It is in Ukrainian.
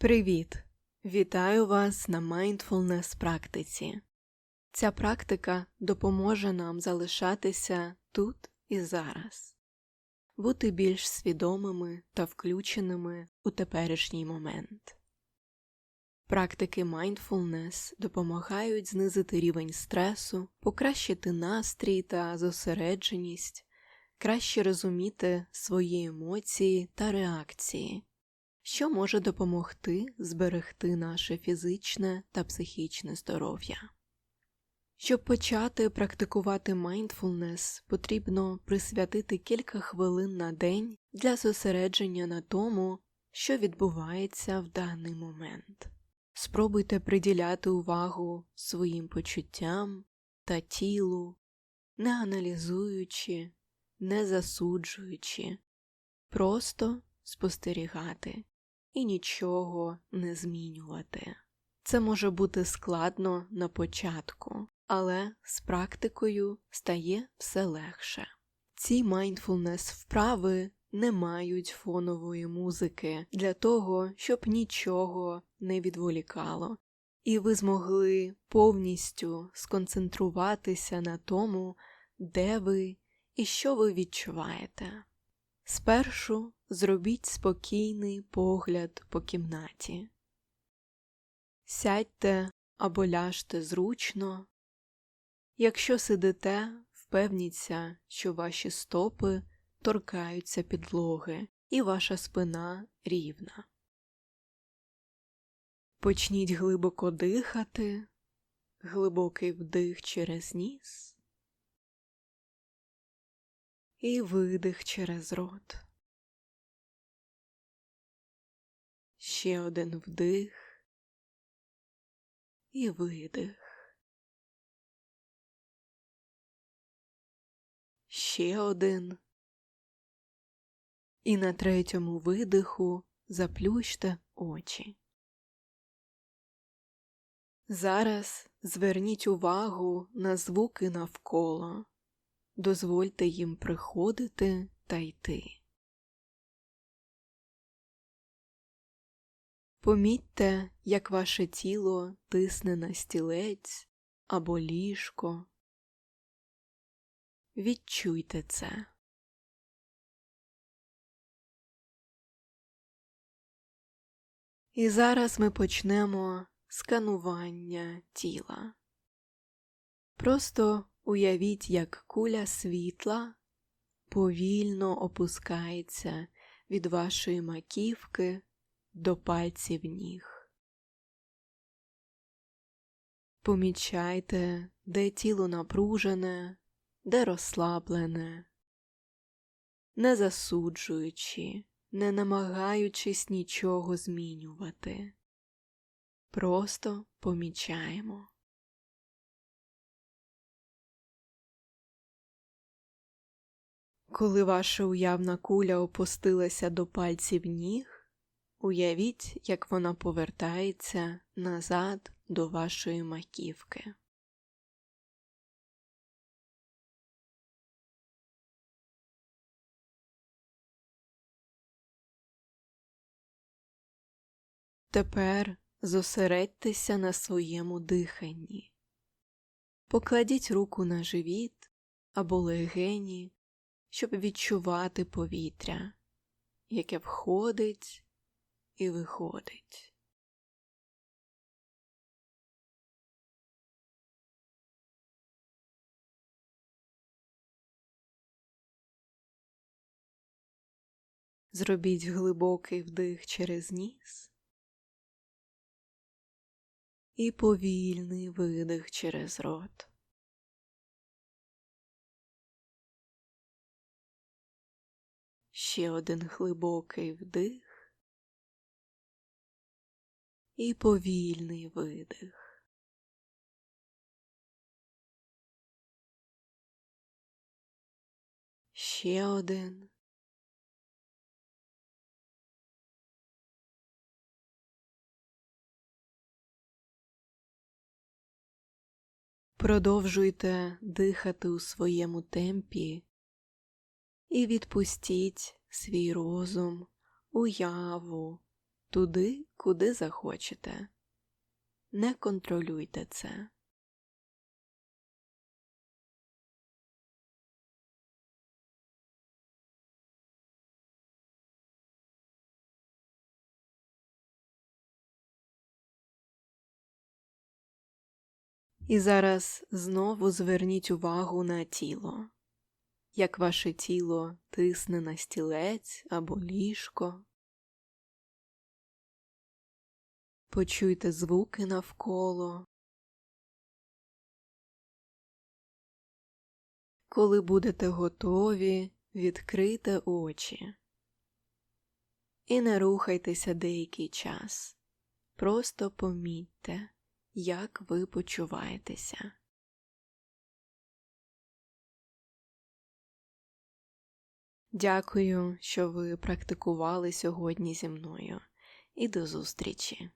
Привіт! Вітаю вас на Mindfulness практиці. Ця практика допоможе нам залишатися тут і зараз, бути більш свідомими та включеними у теперішній момент. Практики Mindfulness допомагають знизити рівень стресу, покращити настрій та зосередженість, краще розуміти свої емоції та реакції що може допомогти зберегти наше фізичне та психічне здоров'я. Щоб почати практикувати mindfulness, потрібно присвятити кілька хвилин на день для зосередження на тому, що відбувається в даний момент. Спробуйте приділяти увагу своїм почуттям та тілу, не аналізуючи, не засуджуючи, просто спостерігати і нічого не змінювати. Це може бути складно на початку, але з практикою стає все легше. Ці mindfulness вправи не мають фонової музики для того, щоб нічого не відволікало, і ви змогли повністю сконцентруватися на тому, де ви і що ви відчуваєте. Спершу зробіть спокійний погляд по кімнаті. Сядьте або ляжте зручно. Якщо сидите, впевніться, що ваші стопи торкаються підлоги і ваша спина рівна. Почніть глибоко дихати, глибокий вдих через ніс і видих через рот. Ще один вдих і видих. Ще один. І на третьому видиху заплющте очі. Зараз зверніть увагу на звуки навколо дозвольте їм приходити та йти. Помітьте, як ваше тіло тисне на стілець або ліжко. Відчуйте це. І зараз ми почнемо сканування тіла. Просто Уявіть, як куля світла повільно опускається від вашої маківки до пальців ніг. Помічайте, де тіло напружене, де розслаблене, не засуджуючи, не намагаючись нічого змінювати. Просто помічаємо. Коли ваша уявна куля опустилася до пальців ніг, уявіть, як вона повертається назад до вашої маківки. Тепер зосередьтеся на своєму диханні. Покладіть руку на живіт або легені щоб відчувати повітря, яке входить і виходить. Зробіть глибокий вдих через ніс і повільний видих через рот. Ще один глибокий вдих і повільний видих. Ще один. Продовжуйте дихати у своєму темпі і відпустіть свій розум, уяву туди, куди захочете. Не контролюйте це. І зараз знову зверніть увагу на тіло, як ваше тіло тисне на стілець або ліжко. Почуйте звуки навколо. Коли будете готові, відкрийте очі. І не рухайтеся деякий час. Просто помітьте, як ви почуваєтеся. Дякую, що ви практикували сьогодні зі мною, і до зустрічі!